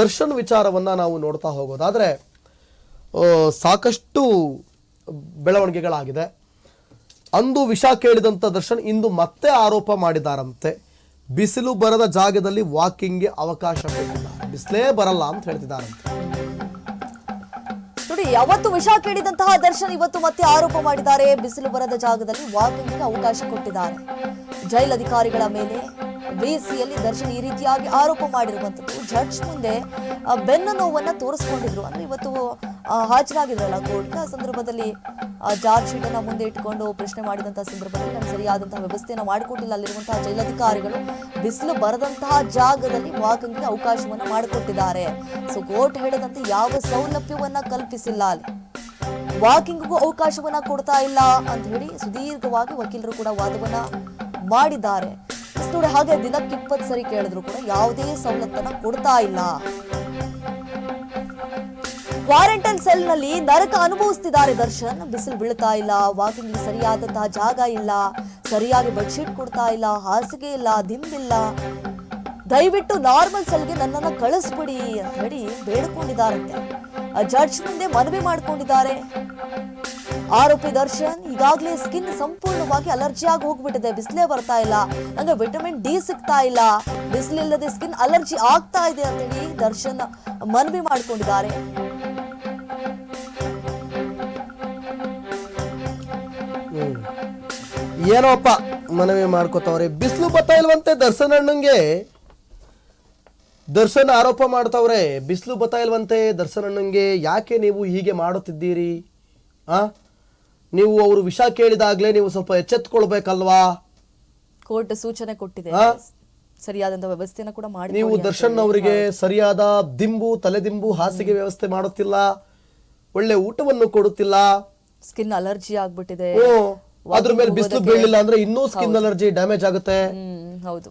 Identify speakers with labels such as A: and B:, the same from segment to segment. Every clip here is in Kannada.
A: ದರ್ಶನ್ ವಿಚಾರವನ್ನ ನಾವು ನೋಡ್ತಾ ಹೋಗೋದಾದ್ರೆ ಸಾಕಷ್ಟು ಬೆಳವಣಿಗೆಗಳಾಗಿದೆ. ಅಂದು ವಿಷ ಕೇಳಿದಂಥ ದರ್ಶನ್ ಇಂದು ಮತ್ತೆ ಆರೋಪ ಮಾಡಿದಾರಂತೆ. ಬಿಸಿಲು ಬರದ ಜಾಗದಲ್ಲಿ ವಾಕಿಂಗ್ಗೆ ಅವಕಾಶ ಬೇಕಿಲ್ಲ. ಬಿಸಿಲೇ ಬರಲ್ಲ ಅಂತ ಹೇಳ್ತಿದ್ದಾರಂತೆ
B: ನೋಡಿ, ಯಾವತ್ತು ವಿಷ ಕೇಳಿದಂತಹ ದರ್ಶನ್ ಇವತ್ತು ಮತ್ತೆ ಆರೋಪ ಮಾಡಿದ್ದಾರೆ. ಬಿಸಿಲು ಬರದ ಜಾಗದಲ್ಲಿ ವಾಕಿಂಗ್ ಅವಕಾಶ ಕೊಟ್ಟಿದ್ದಾರೆ. ಜೈಲ್ ಅಧಿಕಾರಿಗಳ ಮೇಲೆ ವೇಸಿಯಲ್ಲಿ ದರ್ಶನ್ ಈ ರೀತಿಯಾಗಿ ಆರೋಪ ಮಾಡಿರುವಂಥದ್ದು. ಜಡ್ಜ್ ಮುಂದೆ ಬೆನ್ನು ನೋವನ್ನು ತೋರಿಸ್ಕೊಂಡಿದ್ರು. ಅಂದ್ರೆ ಇವತ್ತು ಹಾಜರಾಗಿದ್ರಲ್ಲ ಕೋರ್ಟ್. ಆ ಸಂದರ್ಭದಲ್ಲಿ ಜಾರ್ಜ್ ಶೀಟ್ ಅನ್ನ ಮುಂದೆ ಇಟ್ಕೊಂಡು ಪ್ರಶ್ನೆ ಮಾಡಿದಂಥ ಸಂದರ್ಭದಲ್ಲಿ ನಾನು ಸರಿಯಾದಂತಹ ವ್ಯವಸ್ಥೆಯನ್ನು ಮಾಡಿಕೊಟ್ಟಿಲ್ಲ. ಅಲ್ಲಿರುವಂತಹ ಜೈಲಧಿಕಾರಿಗಳು ಬಿಸಿಲು ಬರದಂತಹ ಜಾಗದಲ್ಲಿ ವಾಕಿಂಗ್ಗೆ ಅವಕಾಶವನ್ನು ಮಾಡಿಕೊಟ್ಟಿದ್ದಾರೆ. ಸೊ ಕೋರ್ಟ್ ಹೇಳಿದಂತೆ ಯಾವ ಸೌಲಭ್ಯವನ್ನ ಕಲ್ಪಿಸಿಲ್ಲ. ಅಲ್ಲಿ ವಾಕಿಂಗ್ಗೂ ಅವಕಾಶವನ್ನ ಕೊಡ್ತಾ ಇಲ್ಲ ಅಂತ ಹೇಳಿ ಸುದೀರ್ಘವಾಗಿ ವಕೀಲರು ಕೂಡ ವಾದವನ್ನ ಮಾಡಿದ್ದಾರೆ. ನೋಡಿ, ಹಾಗೆ ದಿನಕ್ಕೆ ಇಪ್ಪತ್ತು ಸರಿ ಕೇಳಿದ್ರು ಕೂಡ ಯಾವುದೇ ಸವಲತ್ತನ್ನ ಕೊಡ್ತಾ ಇಲ್ಲ. ಕ್ವಾರಂಟೈನ್ ಸೆಲ್ನಲ್ಲಿ ನರಕ ಅನುಭವಿಸ್ತಿದ್ದಾರೆ ದರ್ಶನ್. ಬಿಸಿಲು ಬೀಳ್ತಾ ಇಲ್ಲ ವಾಕಿಂಗ್ ಸರಿಯಾದಂತಹ ಜಾಗ ಇಲ್ಲ, ಸರಿಯಾಗಿ ಬೆಡ್ಶೀಟ್ ಕೊಡ್ತಾ ಇಲ್ಲ, ಹಾಸಿಗೆ ಇಲ್ಲ, ದಿಂಬಿಲ್ಲ. ದಯವಿಟ್ಟು ನಾರ್ಮಲ್ ಸೆಲ್ಗೆ ನನ್ನನ್ನ ಕಳಿಸ್ಬಿಡಿ ಅಂತ ಹೇಳಿ ಬೇಡ್ಕೊಂಡಿದ್ದಾರಂತೆ. ಜಡ್ಜ್ ಮುಂದೆ ಮನವಿ ಮಾಡ್ಕೊಂಡಿದ್ದಾರೆ. ಆರೋಪಿ ದರ್ಶನ್ ಈಗಾಗಲೇ ಸ್ಕಿನ್ ಸಂಪೂರ್ಣವಾಗಿ ಅಲರ್ಜಿ ಆಗಿ ಹೋಗ್ಬಿಟ್ಟಿದೆ. ಬಿಸಿಲೇ ಬರ್ತಾ ಇಲ್ಲ. ನಂಗೆ ವಿಟಮಿನ್ ಡಿ ಸಿಗ್ತಾ ಇಲ್ಲ. ಬಿಸಿಲಿಲ್ಲದೆ ಸ್ಕಿನ್ ಅಲರ್ಜಿ ಆಗ್ತಾ ಇದೆ ಅಂತೇಳಿ ದರ್ಶನ್ ಮನವಿ ಮಾಡ್ಕೊಂಡಿದ್ದಾರೆ.
A: ಏನೋಪ್ಪ ಮನವಿ ಮಾಡ್ಕೋತಾವ್ರೆ? ಬಿಸಿಲು ಬರ್ತಾ ಇಲ್ವಂತೆ ದರ್ಶನ್ ಅಣ್ಣಂಗೆ? ದರ್ಶನ್ ಆರೋಪ ಮಾಡ್ತಾವ್ರೆ, ಬಿಸಿಲು ಬರ್ತಾ ಇಲ್ವಂತೆ ದರ್ಶನ್ ಅಣ್ಣಂಗೆ? ಯಾಕೆ ನೀವು ಹೀಗೆ ಮಾಡುತ್ತಿದ್ದೀರಿ? ಆ? ನೀವು ಅವರು ವಿಷ ಕೇಳಿದಾಗ್ಲೇ ನೀವು ಸ್ವಲ್ಪ ಎಚ್ಚೆತ್ಕೊಳ್ಬೇಕಲ್ವಾ?
B: ಕೋರ್ಟ್ ಸೂಚನೆ ಕೊಟ್ಟಿದೆ.
A: ಸರಿಯಾದಂತಹ
B: ಸರಿಯಾದಂತ ವ್ಯವಸ್ಥೆನ ಕೂಡ ಮಾಡಿ
A: ನೀವು ದರ್ಶನ್ ಅವರಿಗೆ ಸರಿಯಾದ ದಿಂಬು ತಲೆದಿಂಬು ಹಾಸಿಗೆ ವ್ಯವಸ್ಥೆ ಮಾಡುತ್ತಿಲ್ಲ. ಒಳ್ಳೆ ಊಟವನ್ನು ಕೊಡುತ್ತಿಲ್ಲ.
B: ಸ್ಕಿನ್ ಅಲರ್ಜಿ ಆಗ್ಬಿಟ್ಟಿದೆ.
A: ಅದ್ರ ಮೇಲೆ ಬಿಸಿಲು ಬೀಳಿಲ್ಲ ಅಂದ್ರೆ ಇನ್ನೂ ಸ್ಕಿನ್ ಅಲರ್ಜಿ ಡ್ಯಾಮೇಜ್ ಆಗುತ್ತೆ.
B: ಹ್ಮ್ ಹೌದು.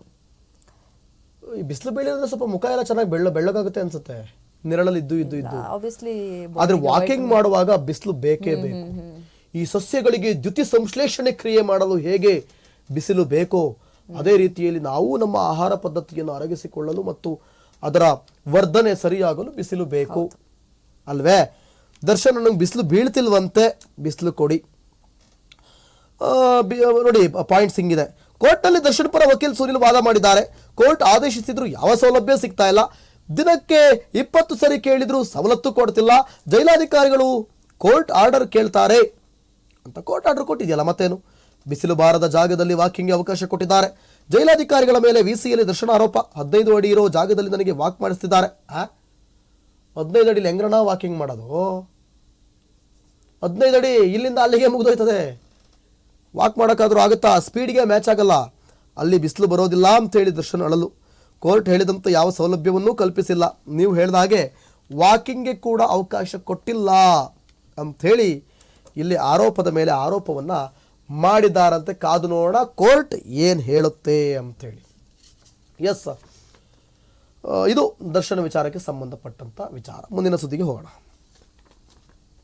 A: ಈ ಬಿಸಿಲು ಬೀಳಿದ್ರೆ ಸ್ವಲ್ಪ ಮುಖ ಎಲ್ಲ ಚೆನ್ನಾಗಿ ಬೆಳ್ಳ ಬೆಳ್ಳಗಾಗುತ್ತೆ ಅನ್ಸುತ್ತೆ. ನೆರಳಲ್ಲಿ ಇದ್ದು ಇದ್ದು ಇದ್ದು.
B: ಆಬ್ವಿಯಸ್ಲಿ
A: ಆದ್ರೆ ವಾಕಿಂಗ್ ಮಾಡುವಾಗ ಬಿಸಿಲು ಬೇಕೇ ಬೇಕು. ಈ ಸಸ್ಯಗಳಿಗೆ ದ್ಯುತಿ ಸಂಶ್ಲೇಷಣೆ ಕ್ರಿಯೆ ಮಾಡಲು ಹೇಗೆ ಬಿಸಿಲು ಬೇಕೋ ಅದೇ ರೀತಿಯಲ್ಲಿ ನಾವು ನಮ್ಮ ಆಹಾರ ಪದ್ಧತಿಯನ್ನು ಅರಗಿಸಿಕೊಳ್ಳಲು ಮತ್ತು ಅದರ ವರ್ಧನೆ ಸರಿಯಾಗಲು ಬಿಸಿಲು ಬೇಕು. ಅಲ್ವೇ? ದರ್ಶನ ನಂಗೆ ಬಿಸಿಲು ಬೀಳ್ತಿಲ್ವಂತೆ? ಬಿಸಿಲು ಕೊಡಿ. ನೋಡಿ ಪಾಯಿಂಟ್ಸ್ ಹಿಂಗಿದೆ ಕೋರ್ಟ್ನಲ್ಲಿ ದರ್ಶನ್ ಪರ ವಕೀಲ್ ಸುನಿಲ್ ವಾದ ಮಾಡಿದ್ದಾರೆ. ಕೋರ್ಟ್ ಆದೇಶಿಸಿದ್ರು ಯಾವ ಸೌಲಭ್ಯ ಸಿಗ್ತಾ ಇಲ್ಲ. ದಿನಕ್ಕೆ ಇಪ್ಪತ್ತು ಸರಿ ಕೇಳಿದ್ರು ಸವಲತ್ತು ಕೊಡ್ತಿಲ್ಲ. ಜೈಲಾಧಿಕಾರಿಗಳು ಕೋರ್ಟ್ ಆರ್ಡರ್ ಕೇಳ್ತಾರೆ. ಅಂತ ಕೋರ್ಟ್ ಆರ್ಡರ್ ಕೊಟ್ಟಿದೆಯಲ್ಲ, ಮತ್ತೇನು? ಬಿಸಿಲು ಬಾರದ ಜಾಗದಲ್ಲಿ ವಾಕಿಂಗ್ಗೆ ಅವಕಾಶ ಕೊಟ್ಟಿದ್ದಾರೆ. ಜೈಲಾಧಿಕಾರಿಗಳ ಮೇಲೆ ವಿಸಿಯಲ್ಲಿ ದರ್ಶನ ಆರೋಪ ಹದಿನೈದು ಅಡಿ ಇರೋ ಜಾಗದಲ್ಲಿ ನನಗೆ ವಾಕ್ ಮಾಡಿಸ್ತಿದ್ದಾರೆ. ಆ? ಹದಿನೈದು ಅಡಿಲಿ ಹೆಂಗ್ರಣ ವಾಕಿಂಗ್ ಮಾಡೋದು? ಹದಿನೈದು ಅಡಿ ಇಲ್ಲಿಂದ ಅಲ್ಲಿಗೆ ಮುಗಿದೋಯ್ತದೆ. ವಾಕ್ ಮಾಡೋಕ್ಕಾದರೂ ಆಗುತ್ತಾ? ಸ್ಪೀಡ್ಗೆ ಮ್ಯಾಚ್ ಆಗಲ್ಲ. ಅಲ್ಲಿ ಬಿಸಿಲು ಬರೋದಿಲ್ಲ ಅಂತ ಹೇಳಿ ದರ್ಶನ್ ಅಳಲು. ಕೋರ್ಟ್ ಹೇಳಿದಂಥ ಯಾವ ಸೌಲಭ್ಯವನ್ನೂ ಕಲ್ಪಿಸಿಲ್ಲ. ನೀವು ಹೇಳಿದ ಹಾಗೆ ವಾಕಿಂಗ್ಗೆ ಕೂಡ ಅವಕಾಶ ಕೊಟ್ಟಿಲ್ಲ ಅಂಥೇಳಿ ಇಲ್ಲಿ ಆರೋಪದ ಮೇಲೆ ಆರೋಪವನ್ನು ಮಾಡಿದ್ದಾರಂತೆ ಕಾದು ನೋಡೋಣ. ಕೋರ್ಟ್ ಏನು ಹೇಳುತ್ತೆ ಅಂಥೇಳಿ ಎಸ್ ಇದು ದರ್ಶನ ವಿಚಾರಕ್ಕೆ ಸಂಬಂಧಪಟ್ಟಂಥ ವಿಚಾರ. ಮುಂದಿನ ಸುದ್ದಿಗೆ ಹೋಗೋಣ.